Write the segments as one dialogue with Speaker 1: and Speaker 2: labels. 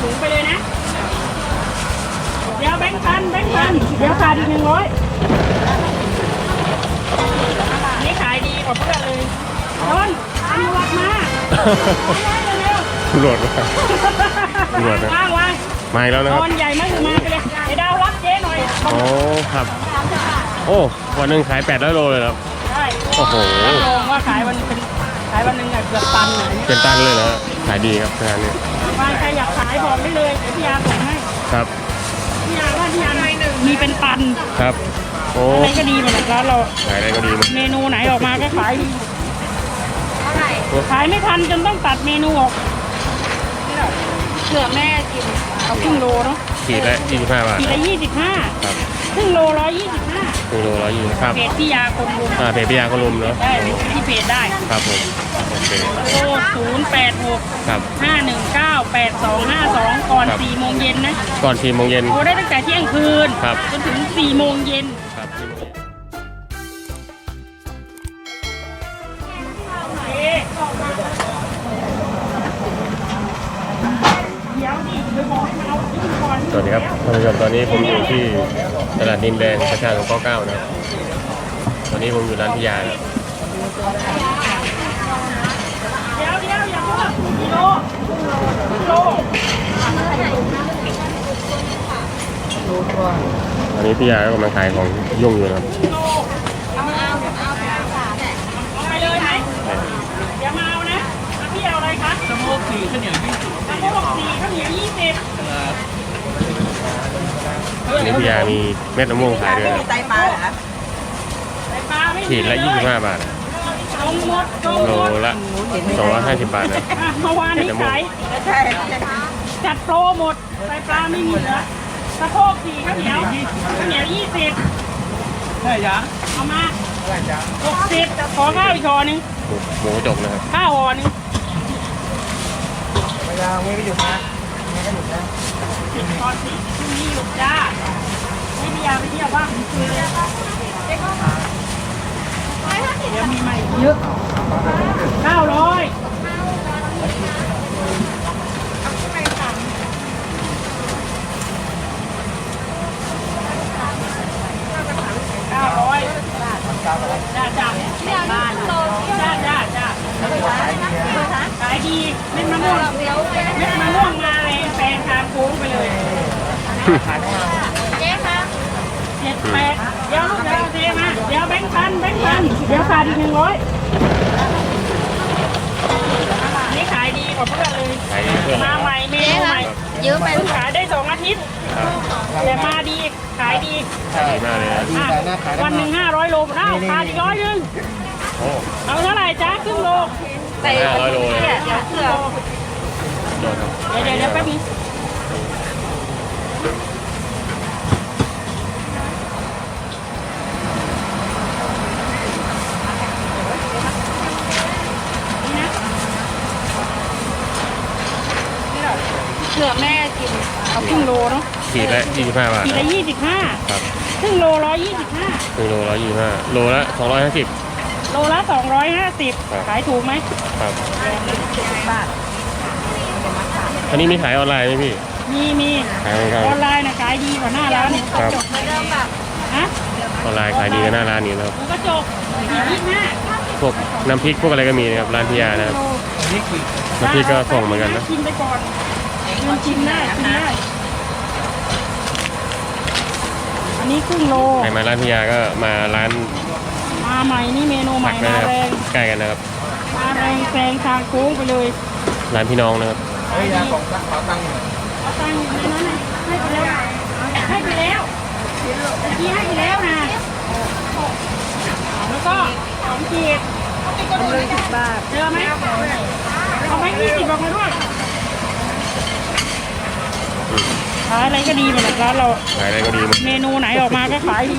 Speaker 1: ถุงไปเลยนะ เดี๋ยวแบงค์พันแบงค์พันเดี๋ยวขาดอีกหนึ่งร้อยนี่ขายดีกว่าเพื่อนเลยต้นตำรวจมาเร็ว
Speaker 2: ตำรวจมา
Speaker 1: ๆ
Speaker 2: ตำรวจนะ
Speaker 1: วางวาง
Speaker 2: มาอีกแล้วนะค
Speaker 1: ต
Speaker 2: รับ
Speaker 1: อนใหญ่มากคือมาไปเลยไอ้ดาวรับเจ๊หน่อย
Speaker 2: โอ้ครับ โอ้วันหนึ่งขาย800โลเลยเหรอครับ
Speaker 1: ได้
Speaker 2: โอ้โห
Speaker 1: รับรองว่าขายวันเป็นขายวันหนึ่งอะเกือบตันเลย
Speaker 2: เป็นตันเลยนะ ขายดีครับงานนี้
Speaker 1: วางใครอยากขายบอกได้เลยเดี๋ยวพี่ยาส่งให้
Speaker 2: ครับ
Speaker 1: พี่ยาว่าพี่ยามีเป็นตัน
Speaker 2: ครับ โอ้
Speaker 1: อะไรก็ดีหมดเลยร้านเรา
Speaker 2: ขายได้ก็ดีหมด
Speaker 1: เมนูไหนออกมาก็ขายดีขายไม่ทันจนต้องตัดเมนูออกเผื่อแม่กินเอาครึ่งโลเนาะ
Speaker 2: ขีดละ25บาท
Speaker 1: ขีดละยี่สิบห้า
Speaker 2: ครับ
Speaker 1: ครึ่งโลร้อยยี่สิบห้า
Speaker 2: ครึ่งโลร้อยยี่ครับ
Speaker 1: เพจพี่ยาคนรุม
Speaker 2: อ่าเพจพิยาคนรุมเนาะ
Speaker 1: ได้ที่เพจได้
Speaker 2: ครับผม โอเค
Speaker 1: โทรศูนย์แปดหก
Speaker 2: ครับ
Speaker 1: ห้าหนึ่งเก้าแปดสองห้าสองก่อน
Speaker 2: ครับ
Speaker 1: สี่โมงเย็นนะ
Speaker 2: ก่อน4โมงเย็น
Speaker 1: โทรได้ตั้งแต่เที่ยงคืน
Speaker 2: ครับ
Speaker 1: จนถึงสี่โมงเย็น
Speaker 2: ครับ4โมงเย็น
Speaker 1: เดี๋ยวดิไปบอกให้มันเอาที่ก่อน
Speaker 2: สวัสดีครับท่านผู้ชมตอนนี้ผมอยู่ที่ตลาดดินแดงประชาสงเคราะห์เก้านะครับตอนนี้ผมอยู่ร้านพิยานะครับ
Speaker 1: เดี๋ยวเดี๋ยวอย่าพูดกิโลกิโล
Speaker 2: ต อนนี้พิยาก็กำลังขายของยุ่งอยู่นะครับ
Speaker 1: กิโลเอามาเอาเอาเอาไปเลยไหมเดี๋ยวมาเอานะแล้วพี่เอาอะไรคะ
Speaker 3: สโมกสี่ข้าวเหนียวยี่สิบ
Speaker 1: สะโพกสี่ข้าวเหนียวยี่สิบ
Speaker 2: อันนี้พิยามีเม็ดมะม่วงขายด้วยนะ
Speaker 1: ไตปลาเหรอไตปลาไม่
Speaker 2: ขีดละ25บาท โล
Speaker 1: หมด
Speaker 2: ละ250 บาทนะ
Speaker 1: อะเมื่อวานนี้ขายจัดโปรหมดไตปลาไม่มีเหลือสะโพกสี่ข้าวเหนียวข้าวเหนียวยี่สิบ
Speaker 3: ใช่ยัง
Speaker 1: เอามาหกสิบขอข้าวอีกห่อหนึ่ง
Speaker 2: หมูหมูกระจกนะครับ
Speaker 1: ข้าวห่อหนึ่ง
Speaker 3: เวลาไม่ไปหยุดนะไม่ก็หยุดนะ
Speaker 1: ตอนนี้พรุ่งนี้หยุดจ้าไม่มียาไปเที่ยวบ้างคืนเลย เยวมีใหม่เยอะเก้าร้อยเก้าร้อยจ้าจ้าบ้านจ้าจ้าจ้าขายดีเม็ดมะม่วงเม็ดมะม่วงมาเลยแปลงทางโค้งไปเลยเจ็ดแปด เทมาเดี๋ยวแบงค์พันแบงค์พันเดี๋ยวขาดอีกหนึ่งร้อยนี่ขายดีกว่าเพื่อนเลย
Speaker 2: ขายดีเพื่อน
Speaker 1: มาใหม่เมนูใหม่
Speaker 4: เยอะไป
Speaker 1: เพิ่งขายได้สองอาทิตย์
Speaker 2: ครับ
Speaker 1: แต่มาดีขายดี
Speaker 2: ขายดีมากเลยนะ
Speaker 1: อะวันหนึ่งห้าร้อยโลเอ้าขาดอีกร้อยหนึ่ง
Speaker 2: โอ้
Speaker 1: เอาเท่าไหร่จ้าครึ่งโล
Speaker 4: ใส่
Speaker 2: 500โลเลยนะ
Speaker 4: เดี๋ยวเผื่อ
Speaker 2: โดนครับ
Speaker 1: เดี๋ยวเดี๋ยวเดี๋ยวแป๊บนึงนี่นะ เผื่อแม่กินเอาครึ่งโลเนาะ
Speaker 2: ขีดละ25บาท
Speaker 1: ขีด
Speaker 2: นะ
Speaker 1: ละยี่สิบห้า
Speaker 2: ครับ
Speaker 1: ครึ่งโลร้อยยี่สิบห้า
Speaker 2: ครึ่งโล125โลละ250
Speaker 1: โลละสองร้อยห้าสิบ
Speaker 2: ครับ
Speaker 1: ขายถูกไหม
Speaker 2: ครับ
Speaker 1: บาท
Speaker 2: อันนี้มีขายออนไลน์ไหมพี่
Speaker 1: มีมี
Speaker 2: ขายออนไล
Speaker 1: ออน
Speaker 2: น์
Speaker 1: ไลน์นะขายดีกว่าหน้าร้าน
Speaker 2: ครับ
Speaker 4: เริ่มแบบ
Speaker 1: ฮะ
Speaker 2: ออนไลน์ขายดีกันหน้าร้านนี้นะครับ
Speaker 1: หมูกระจกขีดยี่สิบห้า
Speaker 2: พวกน้ำพริกพวกอะไรก็มีนะครับร้านพิยานะครับ
Speaker 3: นี่คือ
Speaker 2: น้ำพริกก็ส่งเหมือนกันนะ
Speaker 1: กินไปก่อน มันชิมได้ชิมได้อันนี้ครึ่งโล
Speaker 2: ใครมาร้านพิยาก็มาร้าน
Speaker 1: มาใหม่นี่เมนูให
Speaker 2: ผั
Speaker 1: ม่
Speaker 2: กด้วย
Speaker 1: มา
Speaker 2: นะครับ
Speaker 1: แรง
Speaker 2: ใกล้กันนะครับ
Speaker 1: มาแรงแซงทางโค้งไปเลย
Speaker 2: ร้านพี่น้องนะครับ
Speaker 3: เฮ้ยยาของขอตังค์หน่อย
Speaker 1: เอาตังค์อยู่ในนั้นนะให้ไปแล้วให้ไปแล้วเมื่อกี้ให้ไปแล้วนะแล้วก็สองขีดเลยสิบบาทเจอไหมเอาไปยี่สิบบอกมาด้วย ขายอะไรก็ดีหมดเลยร้านเรา
Speaker 2: ขายอะไรก็ดีหมด
Speaker 1: เมนูไหนออกมาก็ขายดี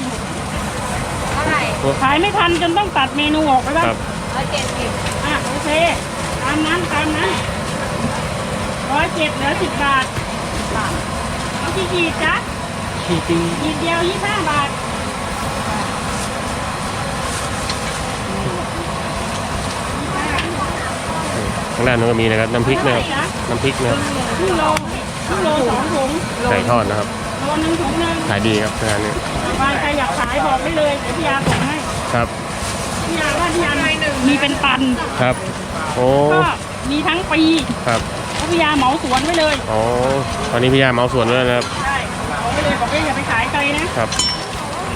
Speaker 4: เท่าไหร่
Speaker 1: ขายไม่ทันจนต้องตัดเมนูออกไปบ้าง
Speaker 2: ครับ
Speaker 4: ร้อยเจ็ดสิบ
Speaker 1: อะโอเคตามนั้นตามนั้นร้อยเจ็ดเหลือสิบบาทเอากี่ขีดจ๊ะ
Speaker 3: ขี่จริง
Speaker 1: ขีดเดียวยี่ห้าบาท
Speaker 2: ข้างด้านนู้นก็มีนะครับน้ำพริกนะครับน้ำพริกนะครับ
Speaker 1: ครึ่งโลครึ่งโลสองถุง
Speaker 2: ไก่ทอดนะครับ
Speaker 1: โลหนึ่งถุงหนึ่ง
Speaker 2: ขายดีครับงานนี้
Speaker 1: บางใครอยากขายบอกได้เลยเดี๋ยวพี่ยาส่งให้
Speaker 2: ครับ
Speaker 1: พี่ยาว่าพี่ยามีเป็นตัน
Speaker 2: ครับ โอ้
Speaker 1: ก็มีทั้งปี
Speaker 2: ครับ
Speaker 1: เพราะพี่ยาเหมาสวนไว้เลย
Speaker 2: อ๋อตอนนี้พี่ยาเมาสวนด้วยนะครับ
Speaker 1: ใช่เหมาไว้เลยบอกว่าอย่าไปขายไกลนะครับ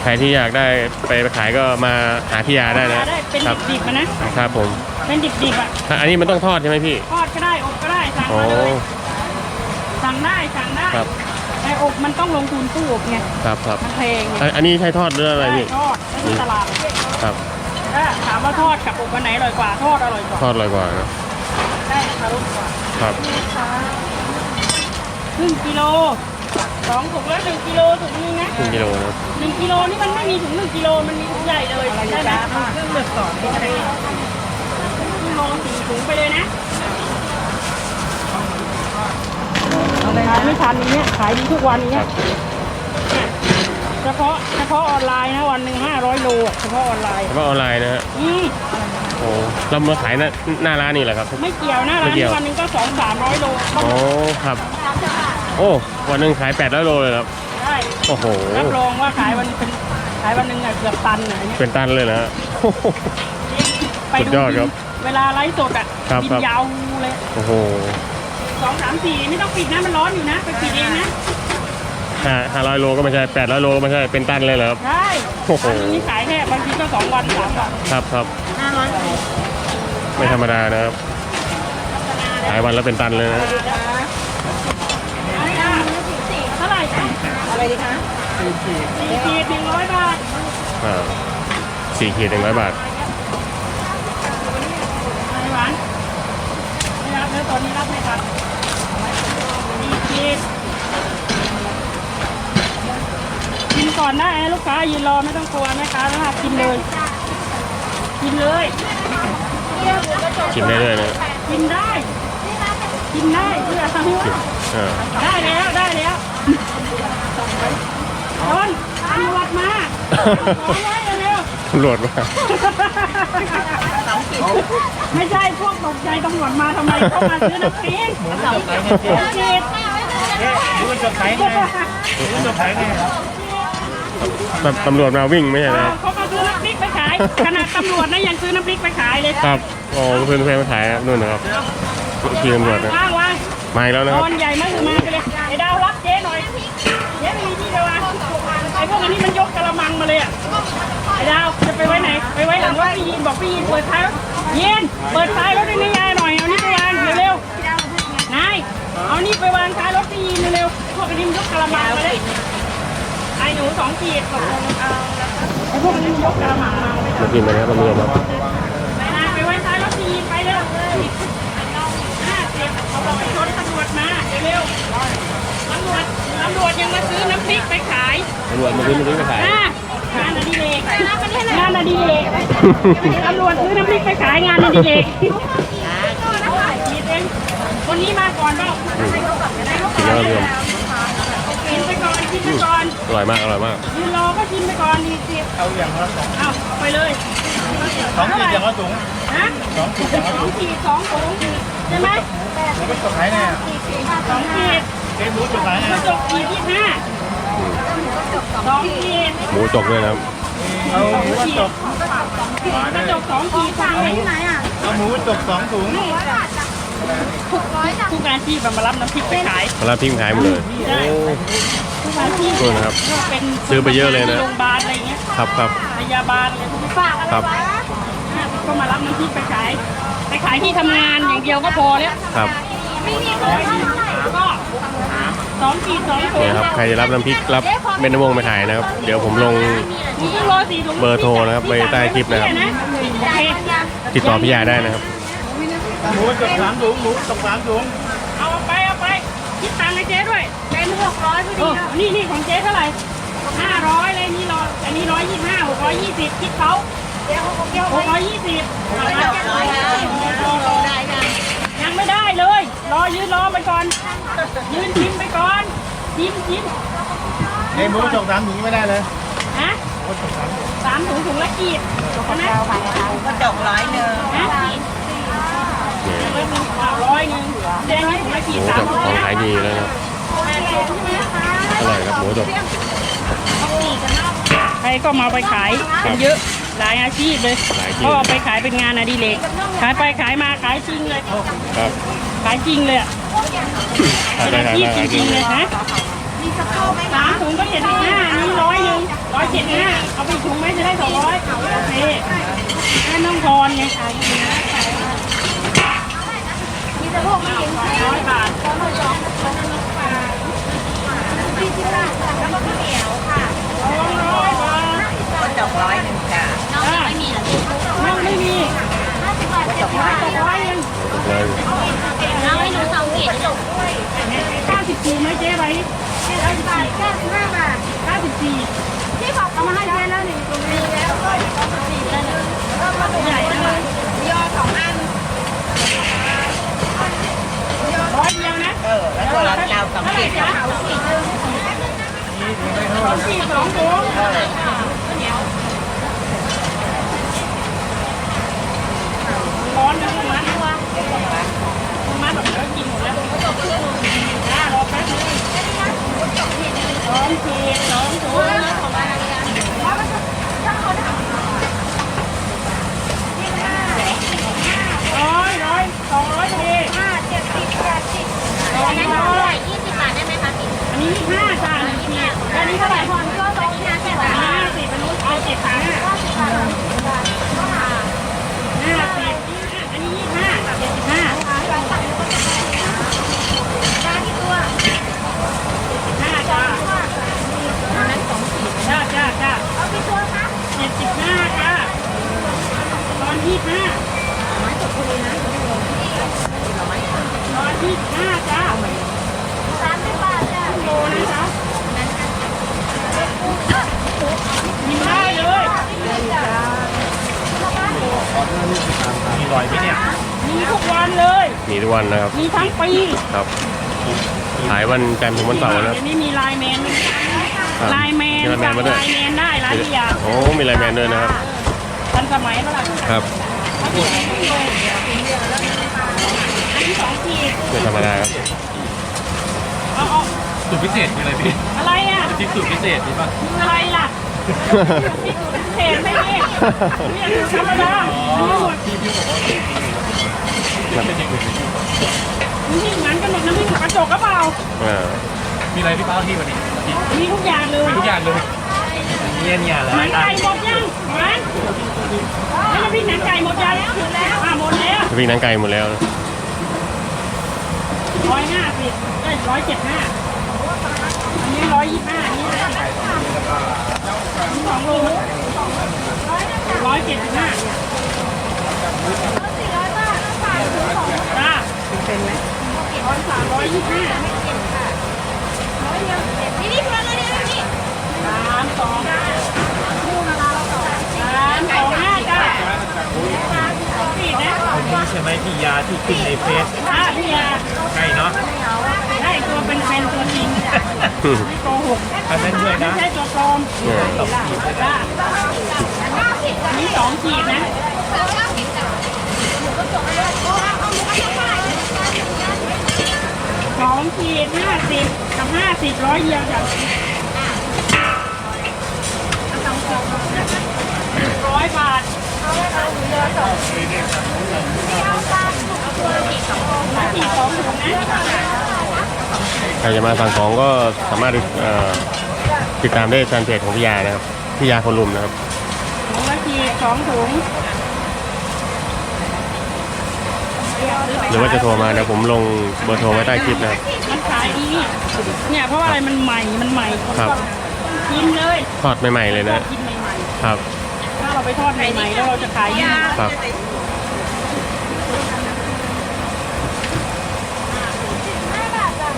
Speaker 2: ใครที่อยากได้ไปขายก็มาหาพี่ยาได้นะ
Speaker 1: ได้เป็น
Speaker 2: ครับ
Speaker 1: ดิบๆอะนะครับ
Speaker 2: ผม
Speaker 1: เป็นดิบๆอะ
Speaker 2: อันนี้มันต้องทอดใช่ไหมพี่
Speaker 1: ทอดก็ได้อบก็ได้สั่ง
Speaker 2: อ๋อ
Speaker 1: มาเลยสั่งได้สั่งได้
Speaker 2: ครับ
Speaker 1: แต่ อบมันต้องลงทุนตู้อบไง
Speaker 2: ครับครับ
Speaker 1: มันแพงไง
Speaker 2: อันอันนี้ใช้ทอดหรืออะไร
Speaker 1: ได้
Speaker 2: พี่
Speaker 1: ทอดไม่ใช่ตลาด
Speaker 2: ครับ
Speaker 1: ถ้าถามว่าทอดกับอบอันไหนอร่อยกว่าทอดอร่อยกว่า
Speaker 2: ทอดอร่อยกว่านะ
Speaker 1: ได้ราคาลดกว่า
Speaker 2: ครับ
Speaker 1: ครึ่งกิโลสองถุงแล้วหนึ่งกิโลถุงนึงนะ
Speaker 2: ครึ่งกิโลนะ
Speaker 1: หนึ่งกิโลนี่มันไม่มีถุงหนึ่งกิโลมันมีถุงใหญ่เลยได้ไหมครึ่งเลือกสองครึ่งโลสี่ถุงไปเลยนะ ขายไม่ทันอย่างเงี้ยขายดีทุกวันอย่าง
Speaker 2: ค
Speaker 1: เงี้
Speaker 2: รั
Speaker 1: ย
Speaker 2: บ
Speaker 1: เนี่ยเฉพาะเฉพาะออนไลน์นะวันหนึ่งห้าร้อยโลอะเฉพาะออนไลน์
Speaker 2: แล้วก็ออนไลน์นะฮะ
Speaker 1: อืม
Speaker 2: โอ้เรามาขายหน้าหน้าร้านนี่แหละครับ
Speaker 1: ไม่เกี่ยวนะ
Speaker 2: ไม่
Speaker 1: ร้าน
Speaker 2: เกี่ยว
Speaker 1: วันหนึ่งก็สองสามร้อยโล
Speaker 2: โอ้ครับ โอ้วันหนึ่งขาย800โลเลยครับ
Speaker 1: ได้
Speaker 2: โอ้โห
Speaker 1: รับรองว่าขายวันเป็นขายวันหนึ่งอะเกือบตันอะอย่างเงี้ย
Speaker 2: เป็นตันเลยนะฮะ
Speaker 1: ไป
Speaker 2: สุดยอดครับ
Speaker 1: เวลาไลฟ์สดอะ
Speaker 2: ครับ
Speaker 1: บิ
Speaker 2: ครั
Speaker 1: น
Speaker 2: บ
Speaker 1: ยาวเลย
Speaker 2: โอ้โห
Speaker 1: สองสามสี่ไม่ต้องปิดนะมันร้อนอยู่นะ ไปปิดเองนะ
Speaker 2: ห้าห้าร้อยโลก็ไม่ใช่แปดร้อยโลก็ไม่ใช่เป็นตันเลยเหรอครับ
Speaker 1: ได้
Speaker 2: โอ้โห
Speaker 1: วันนี้ขายแค่บางทีก็สองวันสามวัน
Speaker 2: ครับครับ
Speaker 1: ห้าร้อย
Speaker 2: ไม่ธรรมดานะครับขายวันแล้วเป็นตันเลยนะ
Speaker 1: เท่าไหร่คะอะไรดีคะสี่ขีดสี่ขีดหนึ่งร้อยบาท
Speaker 2: อ่าสี่ขีดหนึ่งร้อยบาท
Speaker 1: อะไรหวานไม่รับแล้วตอนนี้รับไม่ทัน สี่ขีดกินก่อนได้นะลูกค้ายืนรอไม่ต้องกลัวแม่ค้านะกินเลย กินเลย
Speaker 2: กินได้เลยนะ
Speaker 1: กินได้ กินได้เพื่อทำให้
Speaker 2: กิน
Speaker 1: ว่า
Speaker 2: อ่า
Speaker 1: ได้แล้วได้แล้วโดนตำรวจมาขอไว้เร็ว
Speaker 2: ตำรวจมา
Speaker 1: ๆไม่ใช่พวกตกใจตำรวจมาทำไมเข้ามาซื้อน้ำพริกสอง ขีด
Speaker 3: ดูมันจบขายไงดูมันจบขายไง
Speaker 2: ตำตำรวจมาวิ่งไม่ใช่นะ
Speaker 1: เขามาซื้อน้ำพริกไปขาย ขนาดตำรวจนะยังซื้อน้ำพริกไปขายเลย
Speaker 2: ครับโอ้เพื่อนเพื่อนมาขายครับนู่นนะครับพี่ตำรวจนะ
Speaker 1: ว่างว่าง
Speaker 2: มาอีกแล้วนะค
Speaker 1: ต
Speaker 2: รับ
Speaker 1: อนใหญ่มากคือมาไปเลยไอ้ดาวรับเจ๊หน่อยเจ๊ไม่มีที่เดียวอะไอ้พวกอันนี้มันยกกระมังมาเลยอะไอ้ดาวจะไปไว้ไหน ไปไว้หลังรถพี่ยีนบอกพี่ยีนเปิดท้ายรถยีนเปิดท้ายรถ วกอันนี้มันยกกระมังมาเลยไอ้หนูสองขีดตกลงเอาไอ้พวกอันนี้มันยกกระมังมาไม่
Speaker 2: มากินไปนะครับตำรวจมา
Speaker 1: ไปนะไปไว้ท้ายรถพี่ยีนไปเร็วห้าสิบเขาบอกให้รถตำรวจมาเร็วๆตำรวจตำรวจยังมาซื้อน้ำพริกไปขาย
Speaker 2: ตำรวจมาซื้อมาซื้อมาขาย
Speaker 1: อะงานอดิเรกงานอดิเรกตำรวจซื้อน้ำพริกไปขายงานอดิเรกคิดเองคนนี้มาก่อนเปล่า
Speaker 2: ก่
Speaker 1: อนกินไปก่อน
Speaker 2: อร่อยมาก อร่อยมาก
Speaker 1: ยืนรอก็กินไปก่อนดีสิ
Speaker 3: เอาอย่างละสอง
Speaker 1: เอาไปเลย
Speaker 3: สองขีดอย่างละถุง
Speaker 1: ฮะ
Speaker 3: สองขีดอย่างละ
Speaker 1: สอ
Speaker 3: ถุ
Speaker 1: ง
Speaker 3: ง
Speaker 1: ขีดสองถุงใช่ไหม
Speaker 3: ดูมันจบขายไง
Speaker 1: สองขีด
Speaker 3: เจ๊รู้จบขายไง
Speaker 1: กระจกขีดยี่ห้าสองขีด
Speaker 2: หมูจกด้วยนะครับ
Speaker 3: เอาหมูจบ
Speaker 1: กระจกสองขีดสั่งไปที่ไหนอะ
Speaker 3: เอาหมูจบสองถุง
Speaker 1: ทุกอาชีพมันมารับน้ำพริกไปขาย
Speaker 2: มาแล้วทิ้งขายหมดเลย โอ้
Speaker 1: ทุกอาชีพ
Speaker 2: โทษนะครับ
Speaker 1: ก็เป็น
Speaker 2: ซื้อไปเยอะเลยนะ
Speaker 1: โรงพยาบาลอะไรเงี้ย
Speaker 2: ครับครับ
Speaker 1: พยาบาลอะไรพวกนี้ฝากอะไร
Speaker 2: ครับ
Speaker 1: ไว้ก็มารับน้ำพริกไปขาย ไปขายที่ทำงานอย่างเดียวก็พอแล้ว
Speaker 2: ครับ
Speaker 1: ร้อยหนึ่งก็สองขีดสองถุง
Speaker 2: เนี่ยครับใครจะรับน้ำพริกรับเม็ดมะม่วงไปขายนะครับ เดี๋ยวผมลง
Speaker 1: มีครึ่งโลสี่ถุง
Speaker 2: เบอร์โทรนะครับไว้ใต้คลิปนะครับ
Speaker 1: โอเค
Speaker 2: ติดต่อพี่ยาได้นะครับ
Speaker 3: หมูจบสามถุงหมูจบสามถุง
Speaker 1: เอาไปเอาไปคิดตังค์ให้เจ๊ด้วย เป็นหกร้อยพอดีนี่นี่ของเจ๊เท่าไหร่ห้าร้อยเลยนี่ร้อยอันนี้ร้อยยี่สิบห้าหกร้อยยี่สิบคิดเขาหกร้อยยี่สิบยังไม่ได้เลย รอยืนรอไปก่อน ยืนชิมไปก่อนชิมชิม
Speaker 3: เจ๊หมูจบสามถุงไม่ได้เลย
Speaker 1: ฮะสามถุงถุงละกีบนะ
Speaker 4: กระจกร้อยหนึ่ง
Speaker 1: ฮะร้อยหนึ่งแดงนี่ถุงละกี
Speaker 2: ห
Speaker 1: บ
Speaker 2: มู
Speaker 1: สาม
Speaker 2: กับ
Speaker 1: ถุง
Speaker 2: ของ
Speaker 1: นะ
Speaker 2: ขายดีแล้วนะครับ อร่อยครับหมูสด
Speaker 1: ใครก็มาไปขายกันเยอะหลายอาชีพเลย
Speaker 2: หลายที่
Speaker 1: ก็เอาไปขายเป็นงานอดิเรกขายไปขายมาขายจริงเลย
Speaker 2: ครับ
Speaker 1: ขายจริงเลยอะ
Speaker 2: ขาย
Speaker 1: เป็น
Speaker 2: ได้
Speaker 1: อา
Speaker 2: ขาย
Speaker 1: ชีพ
Speaker 2: มา
Speaker 1: จ
Speaker 2: ขายจ
Speaker 1: ริ
Speaker 2: ริ
Speaker 1: ง
Speaker 2: ง
Speaker 1: ๆเลยนะสามถุงก็เจ็ดสิบห้าอันนี้ร้อยหนึ่งร้อยเจ็ดห้าเอาไปถุงไหมจะได้สองร้อยโอเคนั่นน้องพรไงร้อยบาทสองร้อยบาท
Speaker 4: ก็ดอกร้อยหนึ่งจ้ะ
Speaker 1: น้องไม่มีเหรอน้องไม่มีดอกไม้ดอกไม้ยัง
Speaker 2: เลย
Speaker 5: เอาให้นูสองขีดลูก
Speaker 1: เก้าสิบสี่ไหมเจ๊ไปเก้าสิบสี่เก้าสิบห้าบาทเก้าสิบสี่ที่บอกเอามาให้เจ๊แล้วหนี่งตรงนี้แล้วใหญ่เลยยอสองอันร้อยเดียวนะ
Speaker 4: เออ แล้วก็ร้านยาวสอง
Speaker 1: เท่าไหร่
Speaker 4: ขีด
Speaker 1: จ๊ะสองขีดสองถุง ร้อนนะทุกมัดทุกมัดแบบเดี๋ยวกินหมดแล้วจ้ารอแป๊บนึงสองขีดสองถุงร้อยร้อยสองร้อยพอดีห้าเจ็ดสิบแปดสิบสอง
Speaker 5: งั้นหนู
Speaker 1: ร้อ
Speaker 5: เท่าไหร่ ยยี่สิบบาทได้ไหมคะพี่
Speaker 1: อันนี้ยี่ห้าจ้าหนึ่งขีดอันนี้เท่าไหร่พอ
Speaker 5: ก็สองห้าสิบบาท
Speaker 1: ห้าสิบอันนู้นเอาเจ็ดถังห้าสิบอันนี้ยี่ห้าเจ็ดสิบห้าห้าจ้าจ้าจ้าจ้าเจ็ดสิบห้าจ้าตอนยี่ห้าตอนยี่ห้าจ้าโลนะจ๊ะกินได้เลย
Speaker 3: มีรอยไหมเนี่ย
Speaker 1: มีทุกวันเลย
Speaker 2: มีทุกวันนะครับ
Speaker 1: มีทั้งปี
Speaker 2: ครับ ขาย วันจันทร์ถึงวันเสาร์นะครับ
Speaker 1: เดี๋ยวนี้มีไลน์แมนด้วย
Speaker 2: ครับ
Speaker 1: ไลน์แมน
Speaker 2: มีไลน์แม
Speaker 1: สั่
Speaker 2: น
Speaker 1: ง
Speaker 2: มาด้วย
Speaker 1: ไลน์แมนได้ร้านที่อยาก
Speaker 2: โอ้มีไลน์แมนด้วยนะครับ
Speaker 1: ทันสมัยแล้วล่ะ
Speaker 2: ครับ
Speaker 1: ถ้าเป็นอันนี้สองขีด
Speaker 2: ไม่ธรรมดาครับ
Speaker 1: เอาเอา
Speaker 3: สูตรพิเศษคืออะไรพี่
Speaker 1: อะไรอะ
Speaker 3: ที่สูตรพิเศษนี่ป่ะ
Speaker 1: อะไรล่ะที่สุดเศษไม่เองนี่คือธรรมดาอันนี้หมด
Speaker 3: ที่พี่บอกว่าเป็นอย่างอื่น
Speaker 1: นี่เหมือนกันหมดน้ำพริกกระจกก็เปล่า
Speaker 2: อ่า
Speaker 3: มีอะไรพี่เป้าที่วันนี้ที่
Speaker 1: มีทุกอย่างเลย
Speaker 3: มีทุกอย่างเลยเนี่ยเนี่ยแหละ
Speaker 1: หนังไก่หมดยังหวานแล้วน้ำพริกหนังไก่หมดยังหมดแล้วอะหมดแล้ว
Speaker 2: วิ่งหนังไก่หมดแล้วนะ
Speaker 1: ร้อยห้าสิบเอ้ยร้อยเจ็ดห้าอันนี้ร้อยยี่ห้าอันนี้สองโลร้อยเจ็ดสิบห้าจ้าเป็นไหม ร้อยสามร้อยยี่ห้า
Speaker 5: นี่นี่คนละเดียวนี่
Speaker 1: สามสองสามสองห้าจ้าสี่นะ
Speaker 3: คนนี้ใช่ไหมพี่ยาที่ขึ้นในเฟซ
Speaker 1: ห้าพี่ยา
Speaker 3: ใช่เนาะ
Speaker 1: ได้ตัวเป็นแฟนตัวจริงไม่โกหก
Speaker 3: อันนั้นด้วย
Speaker 1: ไม่ะใช่ตัวปลอม
Speaker 2: นี่ย
Speaker 1: จ้าอันนี้สองขีดนะ สองขีดห้าสิบกับห้าสิบร้อยเดียวจ้ะร้อยบาทขีดสองถุงนะ
Speaker 2: ใครจะมาสั่งของก็สามารถติดตามได้ทางเพจของพี่ยานะครับพี่ยาคนลุมนะครับ
Speaker 1: ถุงละขีดสองถุง
Speaker 2: หรือว่าจะโทรมาเดี๋ยวผมลงเบอร์โทรไว้ใต้คลิปนะครับ
Speaker 1: มันขายดีเนี่ยเพราะว่าอะไรมันใหม่มันใหม่
Speaker 2: ครับ
Speaker 1: กินเลย
Speaker 2: ทอดใหม่ๆเลยนะ
Speaker 1: กินใหม่
Speaker 2: ครับ
Speaker 1: ๆถ้าเราไปทอดใหม่ๆแล้วเราจะขายดี
Speaker 2: ครับ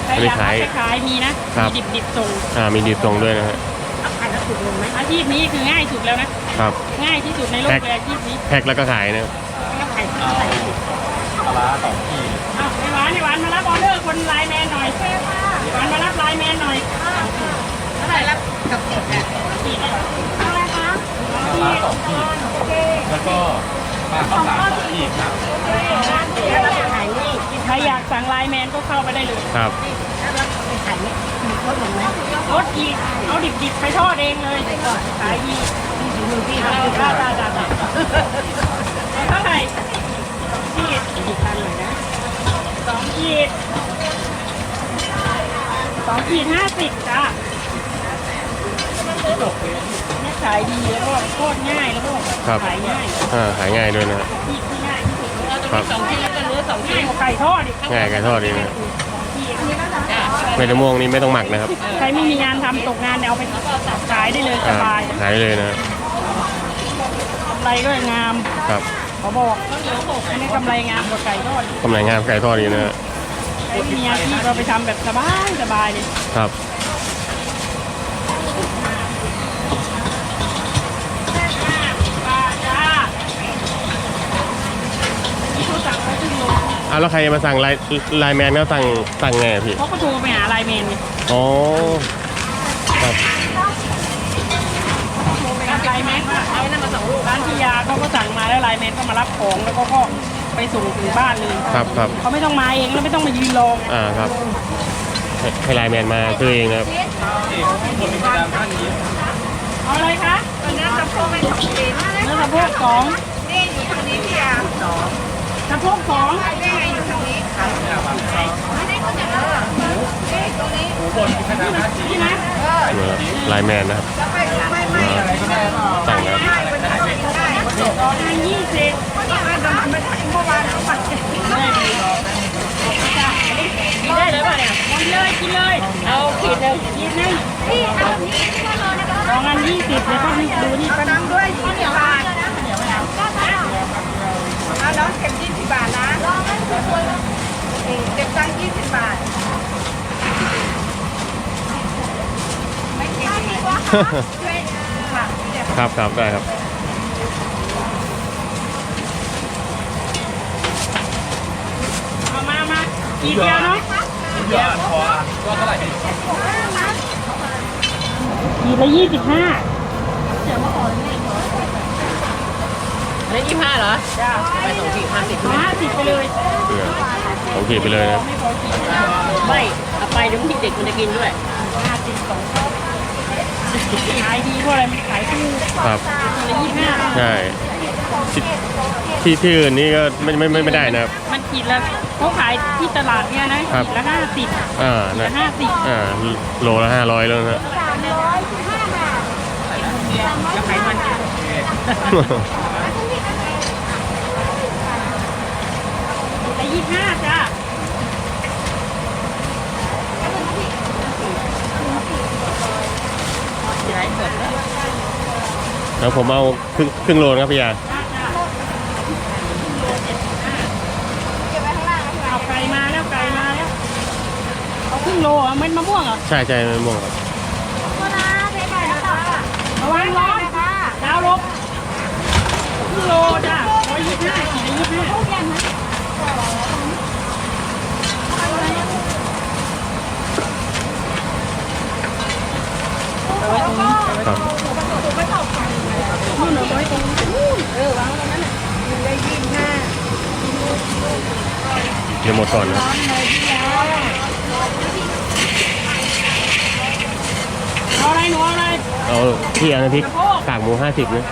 Speaker 1: ใครอยากเอาไปขายมีนะ
Speaker 2: ครับ
Speaker 1: มีดิบๆส่ง
Speaker 2: อ่ามีดีส่งด้วยนะฮะ
Speaker 1: อาชีพนี้คือง่ายสุดแล้วนะ
Speaker 2: ครับ
Speaker 1: ง่ายที่สุดในโลกเลยอาชีพนี้
Speaker 2: แพ็คแล้วก็ขายนะครับ
Speaker 3: ปลา ร้าสองขีด
Speaker 1: เอาไอ้หวานไอ้หวานมารับออเดอร์คนไลน์แมนหน่อยหวานมารับไลน์แมนหน่อยเท่าไหร่รับกับเด็กอะขีดอะไรคะ
Speaker 3: ปลาร้าสองขีดแล้วก็ปลาข้าวสารสองขีดครับ
Speaker 1: ใครอยากสั่งไลน์แมนก็เข้าไปได้เลย
Speaker 2: ครับ
Speaker 1: ไขา
Speaker 4: ยเนี่ยลดลงไหม
Speaker 1: รสอีกเอาดิบๆไปทอดเองเลยขายดีที่จ้าจ้าจ้าจ้าเท่าไหร่ ขีดขีดพันหน่อยนะสองขีดสองขีดห้าสิบจ้าเนี่ยขายดีแล้วก็โคตรง่ายแล้วก็
Speaker 2: ครับ
Speaker 1: ขายง่าย
Speaker 2: อ่าขายง่ายด้วยนะครับ
Speaker 1: ที่ที่ง่ายที่สุด
Speaker 2: ครับ
Speaker 4: สองที่แล้วก็เหลือสองที่
Speaker 1: ง่ายกว่าไก่ทอดอีก
Speaker 2: ง่ายไก่ทอดดีนะ
Speaker 1: ที่
Speaker 2: เม็ดมะม่วงนี่ไม่ต้องหมักนะครับ
Speaker 1: ใครไม่มีงานทำตกงานเนี่ยเอาไปขายได้เลยส
Speaker 2: อ่า
Speaker 1: บาย
Speaker 2: ขายได้เลยนะ
Speaker 1: กำไรก็งาม
Speaker 2: ครับ
Speaker 1: เขาบอกอันนี้กำไรงามกว่าไก่ทอด
Speaker 2: กำไรงามไก่ทอดดีนะฮะ
Speaker 1: ใครมีอาชีพเราไปทำแบบสบายสบายเลย
Speaker 2: ครับ
Speaker 1: ปลาจ้าที่เขาสั่งเขาขึ้นโล
Speaker 2: เอาแล้วใครจะมาสั่งไลน์ไลน์แมนก็สั่งสั่งไงอะพี่
Speaker 1: เขาก็โทรไปหาไลน์แมนไง
Speaker 2: อ๋อครับ
Speaker 1: โทรไปหาไลน์แมนว่าเอานั่นมาส่งลูกร้านที่ยาเขาก็สั่งมาแล้วไลน์แมนก็มารับของแล้วก็ก็ไปส่งถึงบ้านเลย
Speaker 2: ครับครับ
Speaker 1: เขาไม่ต้องมาเองแล้วไม่ต้องมายืนรอ
Speaker 2: อ่าครับให้ให้ไลน์แมนมาซื้อเองนะครับ
Speaker 1: เอาอะไรคะ
Speaker 4: เนื้อสะโพกไม่สองชิ้น
Speaker 1: เนื้อสะโพกสอง
Speaker 4: นี่อยู่ทางนี้พี่ยาสอง
Speaker 1: สะโพกสอง
Speaker 4: นี่ไงอยู่ทางนี้ค่ะไม่ได้คนอย่างเออนี่ตรงนี้
Speaker 1: นี่นะ
Speaker 2: เนี่ยไลน์แมนนะครับ
Speaker 4: ไม่ไม่ไม่
Speaker 2: สั่งแล้ว
Speaker 4: ไม่ เป็นคนกินได้
Speaker 1: ตอนนั้นยี่สิบ
Speaker 4: เพราะเนี่ยมันโดนไปถ่ายเมื่อวานเขาปัดเจ็บ
Speaker 1: ได้ดีกินได้เลยป่ะเนี่ยกินเลยกินเลย เอาขีดหนึ่งขีดหนึ่ง
Speaker 5: พี่เอาแบบนี้แค่โลนะคะ
Speaker 1: สองอันยี่สิบเดียวก็นี่ดูนี่ก็
Speaker 4: ตังค์ด้วยยี่สิบบาทเอาน้องเก็บยี่สิบบาทนะ
Speaker 5: ลองให้ทุกคน
Speaker 4: เก็บตังค์ยี่สิบบาทไม่เก็บ
Speaker 5: ดีกว่า
Speaker 4: ค่ะ
Speaker 2: ครับครับได้ครับ
Speaker 1: เอามา มาขีดเดียวเนาะ
Speaker 3: ยอดพอก็เท่าไหร่พี่
Speaker 1: ขีดละยี่สิบห้า
Speaker 4: แล้วยี่ห้าเหรอ
Speaker 1: จ้า
Speaker 4: ไปสองขีดห้าสิบ
Speaker 1: ห้าสิบไปเลย
Speaker 2: เกลือโอเคไปเลยนะครับ
Speaker 1: ไม่พอขีด
Speaker 4: ไม่เอาไปเดี๋ยวพี่เด็กมันจะกินด้วย
Speaker 1: ห้าสิบสองขายดีเพราะอะไรมันขายถูก
Speaker 2: ครับ
Speaker 1: ขีดละยี่สิบห้า
Speaker 2: ใช่ ที่ที่ที่อื่นนี่ก็ไม่ไม่ไม่ไม่ได้นะครับ
Speaker 1: มันขีดละเขาขายที่ตลาดเนี่ยนะครับขีดละห้าสิบ
Speaker 2: อ่า
Speaker 1: ขีด
Speaker 2: นะ
Speaker 1: ละห้าสิบ
Speaker 2: อ่าโลละห้าร้อยแล้วนะฮะ
Speaker 5: สามร้อยสิบห้าบาท
Speaker 1: แล้วไขมันละยี่ห้าจ้า
Speaker 2: แล้วผมเอาครึ่งครึ่งโลนะครับพี่ยา
Speaker 1: เอาไก่มาแล้วไก่มาแล้ว เอา ครึ่งโลเหรอะเม็ดมะม่วงเหรอ
Speaker 2: ใช่ใช่มะม่วงครับ
Speaker 5: โซดาเทไปแล้วค่ะ
Speaker 1: ระวังร้อนดาวลบครึ่งโลจ้าร้อยยี่สิบห้าขีดละยี่สิบห้า
Speaker 5: ทุกอย่างนะ
Speaker 2: ครับ
Speaker 1: นู่นเอาไว้ตรงนู้น
Speaker 2: เดี๋ยวหมดก่อนนะ
Speaker 1: เอาอะไรหนูเอาอะไร
Speaker 2: เอาพี่อันน้ำพริกกากหมูห้าสิบนะ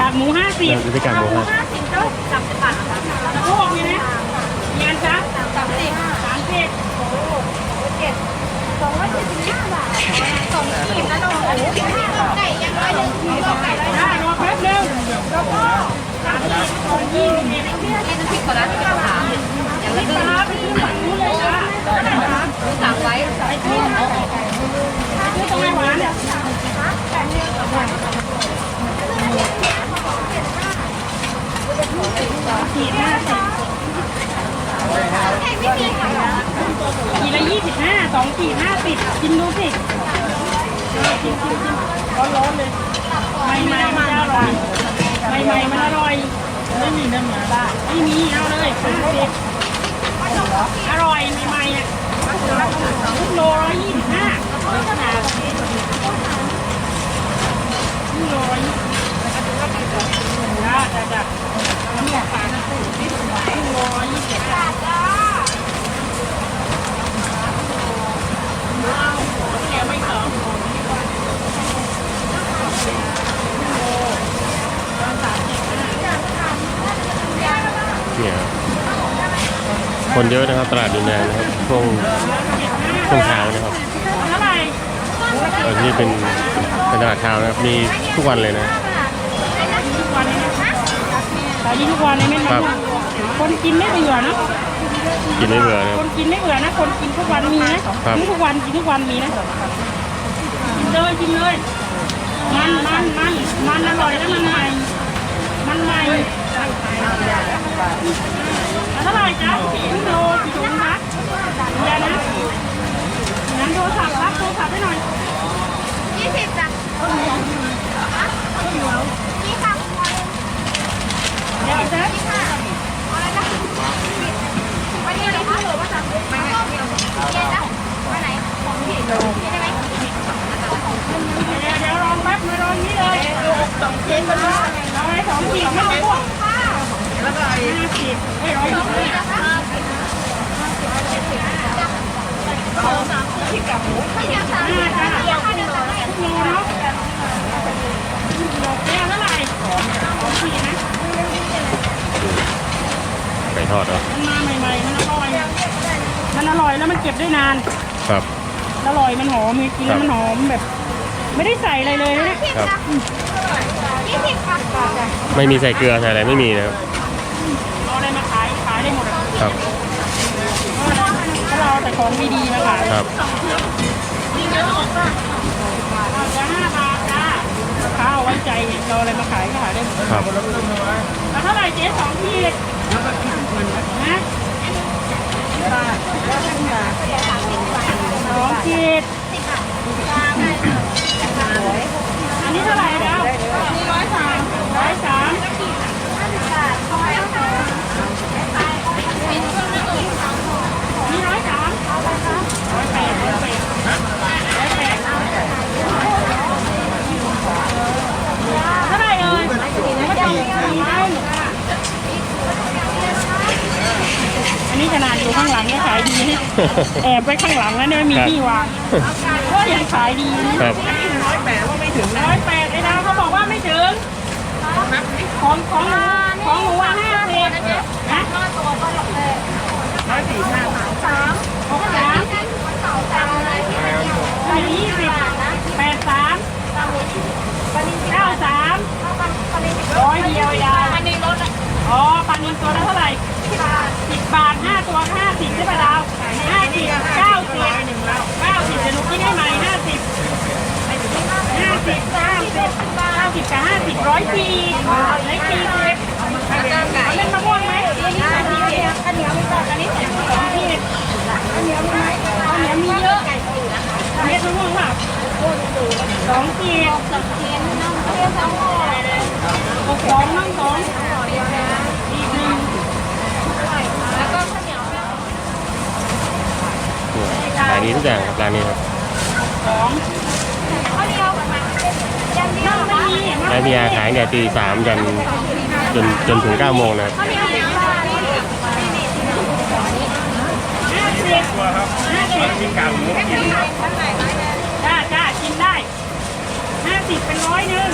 Speaker 1: กากหมูห้าสิบ
Speaker 2: น้ำพริกกากหมูห้า สิบ
Speaker 5: ห้าสิบก็สามสิบบาทค่ะ
Speaker 1: สะโพกเนี่ยนะเงินจ้า
Speaker 5: สามสิบ
Speaker 1: สามสิบ
Speaker 5: สองร้อยเจ็ดสิบห้าบาทสองขีดนะน้องโอ้โหสิบห้าไก่ยังร้อยหนึ่งขีดไก่ร้อย
Speaker 1: ได้รอแป๊บนึงแล้วก็สามสิบสองยี่สิบ
Speaker 4: นี่น้ำพริกปลาร้าที่เป็นขาวอย่าง
Speaker 1: นี่
Speaker 4: ละ
Speaker 1: ปลาร้าไปซื้อฝั่ง
Speaker 4: สั่งไว้
Speaker 1: ไปซื้อซื้อตรงไหนหวานเนี่ยขีดห้าสิบ
Speaker 5: ไม่มีค่ะ
Speaker 1: ขีดละยี่สิบห้าสองขีดห้าสิบกินดูสิกินกินกินร้อนๆเลยไม่ไม่มันอร่อยไม่ไม่มันอร่อยไม่มีน้ำหมาบ้าไม่มีเอาเลยห้าสิบ อร่อยใหม่ๆอะลูกโลร้อยยี่สิบห้าลูกโลร้อยยี่สิบห้าจ้าจ้าลูกโลร้อยยี่สิบห้า
Speaker 5: จ้า
Speaker 1: แกไม่เขิน
Speaker 2: เนี่ย คนเยอะนะครับตลาดดินแดงนะครับช่วงช่วงเช้านะครับ
Speaker 1: เท่าไหร่
Speaker 2: เออที่เป็นเป็นตลาดเช้านะครับมีทุกวันเลยนะ
Speaker 1: ทุกวันนี้นะขายดีทุกวันเลยไม่
Speaker 2: ครับ
Speaker 1: คนกินไม่เบื่อนะ
Speaker 2: กินไม่เบื่อนะค
Speaker 1: ครับนกินไม่เบื่อนะ คนกินทุกวันมีนะครับกินทุกวันกินทุกวันมีนะกินเลยกินเลยมันมันมันมันอร่อยแล้วมันใหม่มันใหม่แล้วเท่าไหร่จ๊ะสี่โลกี่ถุงคะเดี๋ยวนะงั้นโทรศัพท์รับโทรศัพท์ให้หน่อย
Speaker 5: ยี่สิบจ้ะยี่ค่ะ
Speaker 1: เดี๋ยวจ๊ะ
Speaker 5: อะไรนะวันนี้เราเข้าหรือว่าจะไม่ไม่เย็นนะวันไหนของพี่ได้ไหม
Speaker 1: เดี๋ยวเดี๋ยวรอแป๊บมารอนี้เลยสองเย็นกันเลอาไว้สองขีดไม่ต้องพวก แล้วก็ห้าสิบไม่ร้อยยี่สิบ
Speaker 5: พี่เดียวสามสิบเดียวค่ะเดียวสามสิบ
Speaker 1: โลเนาะดอกแก้วเท่าไหร่สองขีดนะ
Speaker 2: ไก่ทอดเนาะ
Speaker 1: มันมาใหม่ๆมันอร่อยมันอร่อยแล้วมันเก็บได้นาน
Speaker 2: ครับ
Speaker 1: อร่อยมันหอมมีกินแล้วมันหอมแบบ ไม่ได้ใส่อะไรเลยนะเนี่ย
Speaker 5: สิบจ้ะยี่สิบค่ะ
Speaker 2: ไม่มีใส่เกลือใส่อะไรไม่มีนะครับ ครับ
Speaker 1: เพราะเราเอาแต่ของดีๆมาขาย
Speaker 2: ครับ
Speaker 1: เอาจะห้าบาทจ้าข้าวไว้ใจเราอะไรมาขายก็ขายได้หมด
Speaker 2: ครับ
Speaker 1: แล้วเท่าไหร่เจ๊สองขีดนะสองขีดอันนี้เท่าไหร่เดาวร้อยสามร้อยสามนี่ร้อยสามร้อยแปดร้อยแปดร้อยแปดเท่าไหร่เอ่ยไม่ต้องมีไม้อันนี้ขนาดอยู่ข้างหลังก็ขายดีนะแอบไว้ข้างหลัง แล้วเนี่ยไม่มีที่วางก็ยังขายดีนะครับร้อยแปดว่าไม่ถึงร้อยแปดไอ้ดาวเขาบอกว่าไม่ถึงของของหนูของหนูว่าห้าสิบนะ
Speaker 5: ตัวก็หลบเลย
Speaker 1: ร้อยสี่ห้า
Speaker 5: สาม
Speaker 1: หกสาม
Speaker 5: สองสามเลยที่เดียว
Speaker 1: ร้อยยี่สิบแปดสามเก้าสามร้อยเดียวยาว
Speaker 5: อันนี้ลด
Speaker 1: อ๋อปันเงินตัวละเท่าไหร่สิบบาทห้าตัวห้าสิบใช่ป่ะดาวห้าสิบเก้าสิบเก้าสิบจะหนูคิดให้ใหม่ห้าสิบห้าสิบเก้าสิบเก้าสิบกับ ห้าสิบร้อยสี่ร้อยสี่สิบเอาเล่นมะม่วงไหมอันนี้สองขีดอันเหนียวมีก่อนอันนี้สองขีดอันเหนียวมีไหมอันเหนียวมีเยอะเม็ดมะม่วงเปล่าสองขีด
Speaker 5: สองเทียนน้องเทียนสองห่อ
Speaker 1: หกสองนั่งสองอีกหนึ่ง
Speaker 5: แล้วก็ข้าวเหนียว
Speaker 2: ขายดีทุกอย่างครับร้านนี้ครับ
Speaker 1: สอง
Speaker 5: ข้าวเหนียว ยังเดียว
Speaker 1: ไม่มี
Speaker 2: ร้านพิยาขายเนี่ยตีสามยันจนจนถึงเก้าโมงนะครับ
Speaker 5: ข้าวเหนียวเดียว
Speaker 1: ห้าสิบห้าสิบ
Speaker 3: มีกากหมู
Speaker 1: จ้าจ้ากินได้ห้าสิบเป็นร้อยหนึ่ง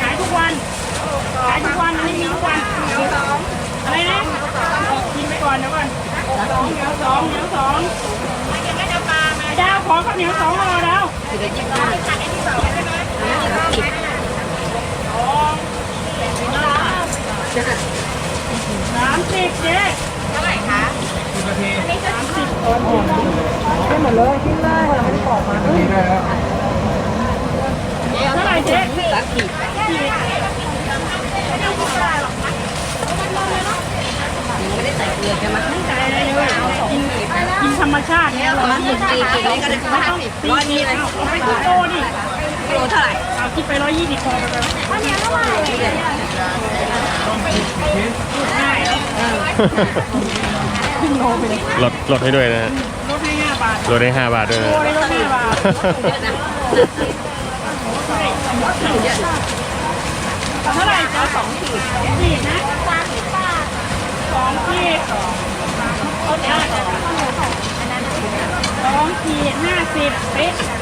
Speaker 1: ขายทุกวันขายทุกวันอันนี้มีทุกวันอะไรนะกินไปก่อนเดี๋ยวก่อนเหนียวสองเหนียวสองดาวขอข้าวเหนียวสองห่อดาวสอง สามสิบเจ๊
Speaker 5: เท่าไหร่คะ
Speaker 1: สามสิบคนให้หมดเลยทิ้งเลยเราไม่ได้บอกมาเท่าไหร่เจ๊สามสิบไม่ได้ใส่เกลือใช่ไหมไม่ใส่อะไรเลยกินกินธรรมชาติเนี่ยเราไม่ต้องตีกินก็ได้ไม่ต้องตีกินเอาไปกิโลดิ
Speaker 5: กิโลเท่าไหร่
Speaker 1: เอาคิดไปร้อยยี่สิบพอไปไป
Speaker 5: ข้าวเหนียวเท่าไหร่
Speaker 1: ง่ายแล้วครึ่งโลไปเลย
Speaker 2: ลดลดให้ด้วยนะฮะ
Speaker 1: ลดให้ห้าบาท
Speaker 2: ลดได้ห้าบาทด้วยนะ
Speaker 1: โลได้ลดห้าบาทเท่าไหร่จ๊ะสองขีดสองขีดนะสามสิบบาทสองขีดสองขีดห้าสิบเป๊ะเป๊ะเป๊ะ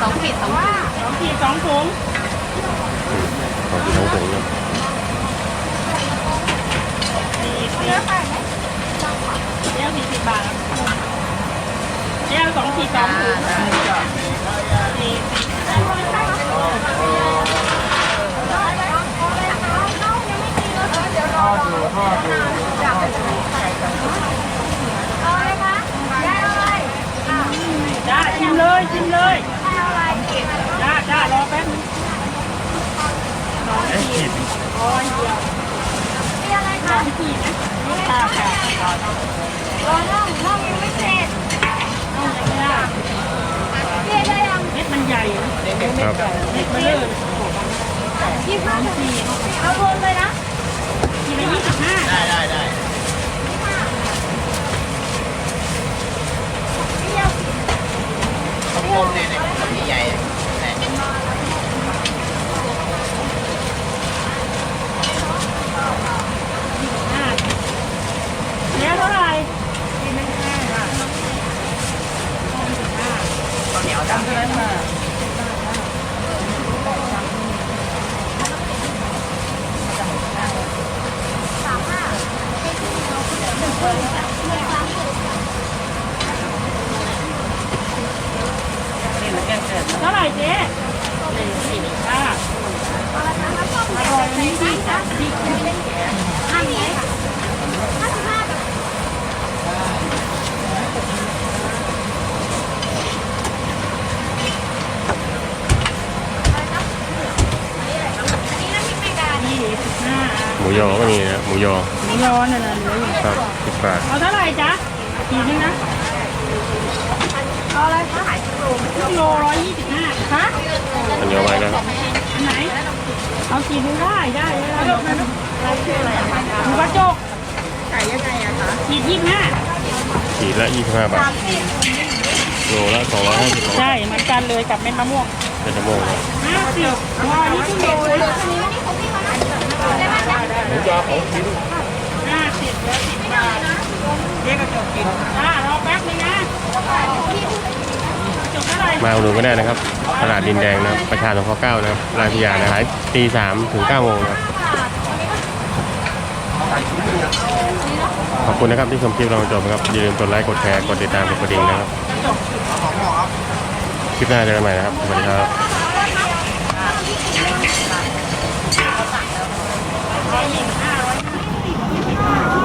Speaker 5: สองขี
Speaker 1: องถุง
Speaker 2: อืมของที่ท้องถุงเนี่ย
Speaker 1: สี่สิบเจ้าสี่สิบบาทเจ้าสองขีดสองถุงสี่สิบ
Speaker 5: เอาอะไรคะได้อะไรอะ
Speaker 1: จ้าชิมเลยชิมเลย
Speaker 5: ได้อะไร
Speaker 1: จ้าจ้ารอแป๊บนึงสองขีดร้อยเดียว
Speaker 5: มีอะไร
Speaker 1: ส
Speaker 5: คะ
Speaker 1: องขีดนะค่ะค่ะ
Speaker 5: รอน่องน่องยังไม่เสร็จ
Speaker 1: ต้องยังไม่ได้
Speaker 5: เรียนได้ยัง
Speaker 1: เม็ดมันใหญ่นะครับเม็ดมันเลื่อน
Speaker 5: ยี่ห้าทีเอารวมเลยนะ
Speaker 1: ทีละยี่สิบห้า
Speaker 6: ได้ได้ได้
Speaker 5: เปรี้ยว
Speaker 6: ข้าวโพดเนี่ยเนี่ยข้าวใหญ่ๆเนี่ย
Speaker 1: ห้าแล้วเท่าไหร่ทีละห้า
Speaker 6: ข้าวเหนียวดำเลย
Speaker 1: เท่าไหร่เจ๊ค่ะอร่อยนี้ดีค่ะดี
Speaker 5: ห้าสิบห้าสิบห้ากับอันนี้น้ำพริกแมงดา
Speaker 1: ยี่สิบห้า
Speaker 2: หมูยอก็มีนะหมูยอ
Speaker 1: หมูยอน่ะนะเหลืออยู่
Speaker 2: ครั บสิบบาท
Speaker 1: เอาเท่าไหร่จ๊ะขีดนึงนะ
Speaker 5: เอาอะไรคะขายกิโล
Speaker 1: ครึ่งโลร้อยยี่สิบห้าฮะ
Speaker 2: อันเดียวไว้นะครับ
Speaker 1: อันไหน เอาขีดนึงได้ได้เลยนะหมูกระจกขายยังไงอะคะขีดยี่สิบห้า
Speaker 2: ขีดละยี่สิบห้าบาทโลละสองร้อยห้าสิบ
Speaker 1: ใช่เหมือนกันเลยกับเม็ดมะม่วง
Speaker 2: เป็นมะม่วงนะ
Speaker 1: ห้าสิบว้านี่ครึ่งโลเลย
Speaker 5: อันนี้ไม่ได้ครบที่เขานะได้ไหมจ๊ะ
Speaker 3: หมูยอของชิ้น
Speaker 1: ห้าสิบแล้ว
Speaker 2: มาดูก็ได้นะครับ ตลาดดินแดงนะประชาสงเครเก้านะครับลานพิยานะครัตีสามถึงเก้าโมงครับขอบคุณนะครับที่ชมคลิปเราจบนะครับ อย่าลืมกดไลค์กดแชร์กดติดตามกดกระดิ่งนะครับ คลิปหน้าเจอกันใหม่นะครับ สวัสดีครับร้อยหนึ่บ